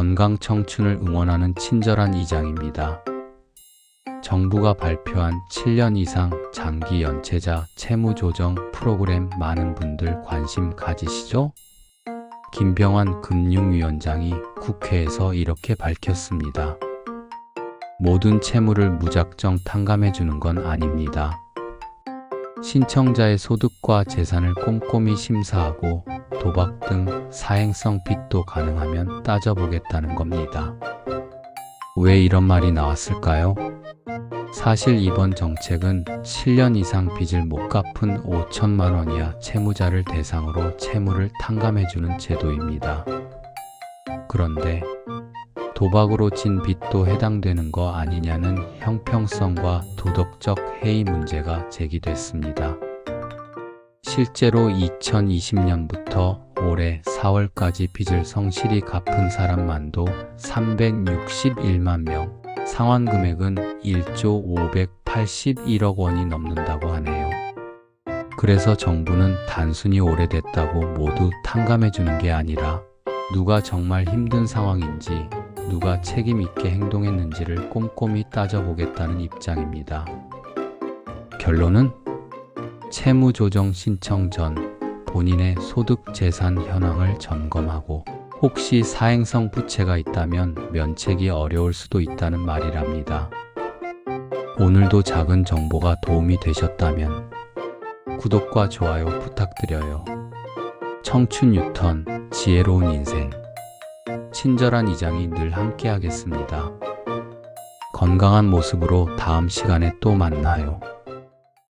건강 청춘을 응원하는 친절한 이장입니다. 정부가 발표한 7년 이상 장기 연체자 채무 조정 프로그램 많은 분들 관심 가지시죠? 김병환 금융위원장이 국회에서 이렇게 밝혔습니다. 모든 채무를 무작정 탕감해 주는 건 아닙니다. 신청자의 소득과 재산을 꼼꼼히 심사하고 도박 등 사행성 빚도 가능하면 따져보겠다는 겁니다. 왜 이런 말이 나왔을까요? 사실 이번 정책은 7년 이상 빚을 못 갚은 5천만 원 이하 채무자를 대상으로 채무를 탕감해주는 제도입니다. 그런데 도박으로 진 빚도 해당되는 거 아니냐는 형평성과 도덕적 해이 문제가 제기됐습니다. 실제로 2020년부터 올해 4월까지 빚을 성실히 갚은 사람만도 361만 명, 상환 금액은 1조 581억 원이 넘는다고 하네요. 그래서 정부는 단순히 오래됐다고 모두 탕감해 주는 게 아니라 누가 정말 힘든 상황인지 누가 책임 있게 행동했는지를 꼼꼼히 따져보겠다는 입장입니다. 결론은 채무 조정 신청 전 본인의 소득 재산 현황을 점검하고 혹시 사행성 부채가 있다면 면책이 어려울 수도 있다는 말이랍니다. 오늘도 작은 정보가 도움이 되셨다면 구독과 좋아요 부탁드려요. 청춘 유턴, 지혜로운 인생. 친절한 이장이 늘 함께 하겠습니다. 건강한 모습으로 다음 시간에 또 만나요.